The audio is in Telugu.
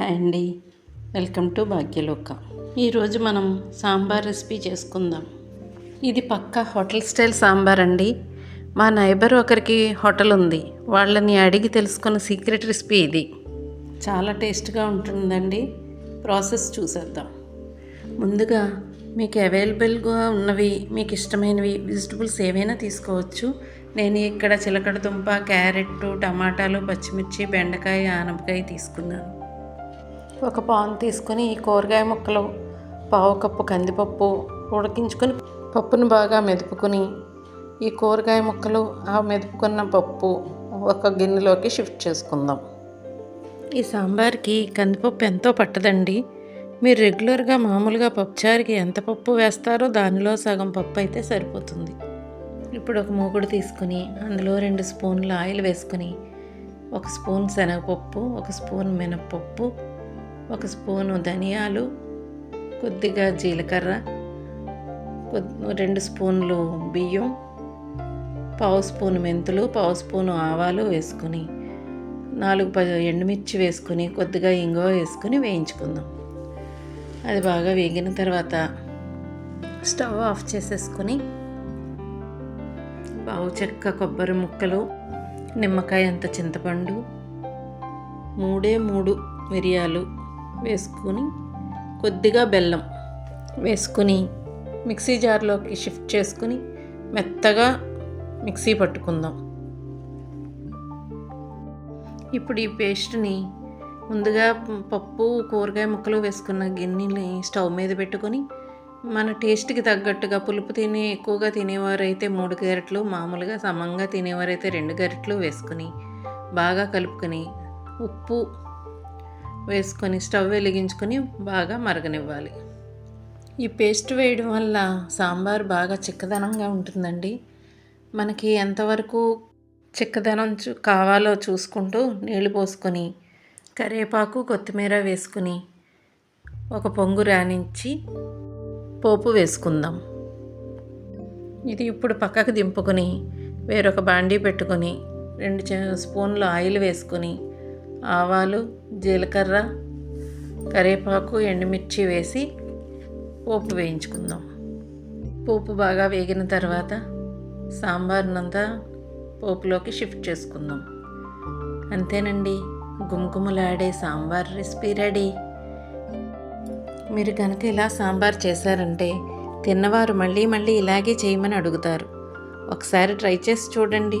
హాయ్ అండి. Welcome to Bhagyaloka. ఈరోజు మనం సాంబార్ రెసిపీ చేసుకుందాం. ఇది పక్కా హోటల్ స్టైల్ సాంబార్ అండి. మా నైబర్ ఒకరికి హోటల్ ఉంది. వాళ్ళని అడిగి తెలుసుకున్న సీక్రెట్ రెసిపీ ఇది. చాలా టేస్ట్గా ఉంటుందండి. ప్రాసెస్ చూసేద్దాం. ముందుగా మీకు అవైలబుల్గా ఉన్నవి మీకు ఇష్టమైనవి వెజిటబుల్స్ ఏవైనా తీసుకోవచ్చు. నేను ఇక్కడ చిలకడ దుంప క్యారెట్ టమాటాలు పచ్చిమిర్చి బెండకాయ ఆనపకాయ తీసుకున్నాను. ఒక పాన్ తీసుకొని ఈ కూరగాయ ముక్కలు పావు కప్పు కందిపప్పు ఉడికించుకొని పప్పును బాగా మెదుపుకొని ఈ కూరగాయ ముక్కలు ఆ మెదుపుకున్న పప్పు ఒక గిన్నెలోకి షిఫ్ట్ చేసుకుందాం. ఈ సాంబార్కి కందిపప్పు ఎంతో పట్టదండి. మీరు రెగ్యులర్గా మామూలుగా పప్పుచారుకి ఎంత పప్పు వేస్తారో దానిలో సగం పప్పు అయితే సరిపోతుంది. ఇప్పుడు ఒక మూగుడు తీసుకుని అందులో రెండు స్పూన్ల ఆయిల్ వేసుకుని ఒక స్పూన్ శనగపప్పు ఒక స్పూన్ మినప్పప్పు ఒక స్పూను ధనియాలు కొద్దిగా జీలకర్ర కొద్ది రెండు స్పూన్లు బియ్యం పావు స్పూన్ మెంతులు పావు స్పూను ఆవాలు వేసుకుని నాలుగు ఎండుమిర్చి వేసుకుని కొద్దిగా ఇంగువ వేసుకుని వేయించుకుందాం. అది బాగా వేగిన తర్వాత స్టవ్ ఆఫ్ చేసేసుకొని బావు చెక్క కొబ్బరి ముక్కలు నిమ్మకాయ అంత చింతపండు మూడే మూడు మిరియాలు వేసుకుని కొద్దిగా బెల్లం వేసుకుని మిక్సీ జార్లోకి షిఫ్ట్ చేసుకుని మెత్తగా మిక్సీ పట్టుకుందాం. ఇప్పుడు ఈ పేస్ట్ని ముందుగా పప్పు కూరగాయ ముక్కలు వేసుకున్న గిన్నెని స్టవ్ మీద పెట్టుకొని మన టేస్ట్కి తగ్గట్టుగా పులుపు తినే ఎక్కువగా తినేవారైతే మూడు గరిటెలు మామూలుగా సమంగా తినేవారైతే రెండు గరిటెలు వేసుకుని బాగా కలుపుకొని ఉప్పు వేసుకొని స్టవ్ వెలిగించుకొని బాగా మరగనివ్వాలి. ఈ పేస్ట్ వేయడం వల్ల సాంబార్ బాగా చిక్కదనంగా ఉంటుందండి. మనకి ఎంతవరకు చిక్కదనం చూ కావాలో చూసుకుంటూ నీళ్ళు పోసుకొని కరివేపాకు కొత్తిమీర వేసుకుని ఒక పొంగు రాణించి పోపు వేసుకుందాం. ఇది ఇప్పుడు పక్కకు దింపుకొని వేరొక బాండీ పెట్టుకొని రెండు స్పూన్లు ఆయిల్ వేసుకొని ఆవాలు జీలకర్ర కరివేపాకు ఎండుమిర్చి వేసి పోపు వేయించుకుందాం. పోపు బాగా వేగిన తర్వాత సాంబార్నంతా పోపులోకి షిఫ్ట్ చేసుకుందాం. అంతేనండి గుమగుమలాడే సాంబార్ రెసిపీ రెడీ. మీరు కనుక ఇలా సాంబార్ చేశారంటే తిన్నవారు మళ్ళీ మళ్ళీ ఇలాగే చేయమని అడుగుతారు. ఒకసారి ట్రై చేసి చూడండి.